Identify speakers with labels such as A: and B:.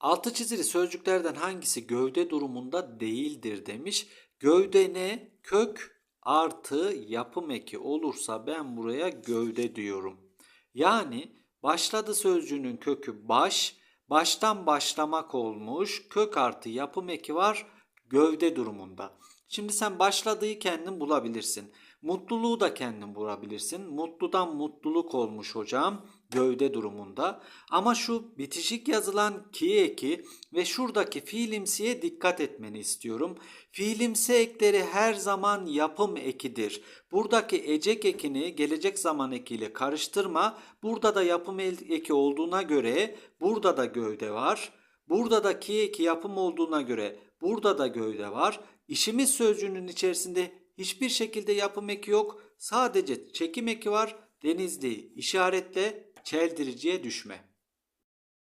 A: Altı çizili sözcüklerden hangisi gövde durumunda değildir demiş. Gövde ne? Kök artı yapım eki olursa ben buraya gövde diyorum. Yani başladı sözcüğünün kökü baş, baştan başlamak olmuş, kök artı yapım eki var gövde durumunda. Şimdi sen başladığı kendin bulabilirsin. Mutluluğu da kendin bulabilirsin. Mutludan mutluluk olmuş hocam gövde durumunda. Ama şu bitişik yazılan ki eki ve şuradaki fiilimsiye dikkat etmeni istiyorum. Fiilimsi ekleri her zaman yapım ekidir. Buradaki ecek ekini gelecek zaman ekiyle karıştırma. Burada da yapım eki olduğuna göre burada da gövde var. Burada da ki eki yapım olduğuna göre burada da gövde var. İşimiz sözcüğünün içerisinde hiçbir şekilde yapım eki yok. Sadece çekim eki var. Denizli işaretle çeldiriciye düşme.